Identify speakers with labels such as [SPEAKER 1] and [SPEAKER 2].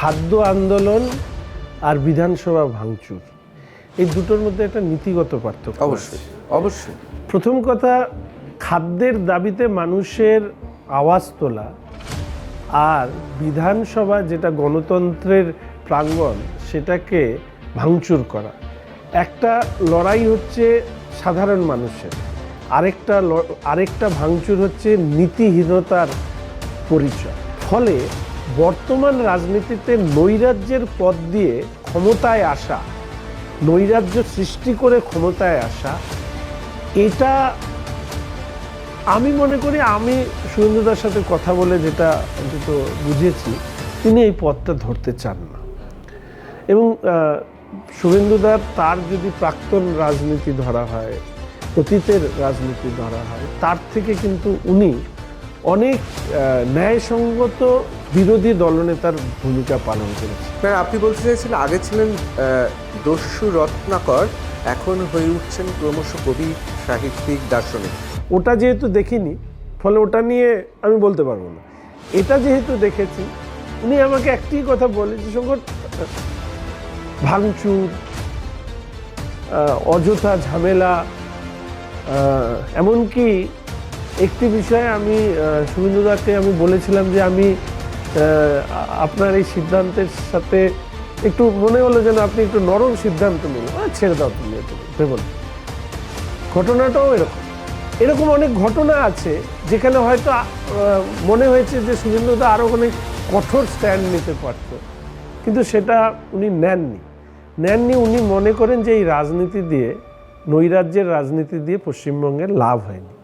[SPEAKER 1] খাদ্য আন্দোলন আর বিধানসভা ভাঙচুর। এই দুটোর মধ্যে একটা নীতিগত পার্থক্য
[SPEAKER 2] অবশ্যই অবশ্যই।
[SPEAKER 1] প্রথম কথা খাদ্যের দাবিতে মানুষের আওয়াজ তোলা আর বিধানসভা যেটা গণতন্ত্রের প্রাঙ্গণ সেটাকে ভাঙচুর করা। একটা লড়াই হচ্ছে সাধারণ মানুষের আরেকটা ল- আরেকটা ভাঙচুর হচ্ছে নীতিহীনতার পরিচয়। ফলে বর্তমান রাজনীতিতে নৈরাজ্যের পথ দিয়ে ক্ষমতায় আসা, নৈরাজ্য সৃষ্টি করে ক্ষমতায় আসা, এটা আমি মনে করি, আমি সুরেন্দ্রদার সাথে কথা বলে যেটা অন্তত বুঝেছি, তিনি এই পথটা ধরতে চান না। এবং শুভেন্দুদার তার যদি প্রাক্তন রাজনীতি ধরা হয়, অতীতের রাজনীতি ধরা হয়, তার থেকে কিন্তু উনি অনেক ন্যায়সঙ্গত বিরোধী দলনেতার ভূমিকা পালন করেছে।
[SPEAKER 2] মানে আপনি বলতে চাইছেন আগে ছিলেন দস্যু রত্নাকর এখন হয়ে উঠছেন ক্রমশ কবি সাহিত্যিক দার্শনিক।
[SPEAKER 1] ওটা যেহেতু দেখিনি ফলে ওটা নিয়ে আমি বলতে পারব না। এটা যেহেতু দেখেছি উনি আমাকে একটি কথা বলে যে শঙ্কর ভাঙচুর অযথা ঝামেলা এমনকি একটি বিষয়ে আমি আহ, শুভেন্দুদাকে আমি বলেছিলাম যে আমি আপনার এই সিদ্ধান্তের সাথে একটু মনে হলো যেন আপনি একটু নরম সিদ্ধান্ত নিন আহ, ছেড়ে দাও তুমি এটা। ভেবো না। ঘটনাটাও এরকম। এরকম অনেক ঘটনা আছে যেখানে হয়তো মনে হয়েছে যে সুরেন্দ্রদা আরও অনেক কঠোর স্ট্যান্ড নিতে পারত। কিন্তু সেটা উনি নেননি। নেননি উনি মনে করেন যে এই রাজনীতি দিয়ে নৈরাজ্যের রাজনীতি দিয়ে পশ্চিমবঙ্গের লাভ হয়নি।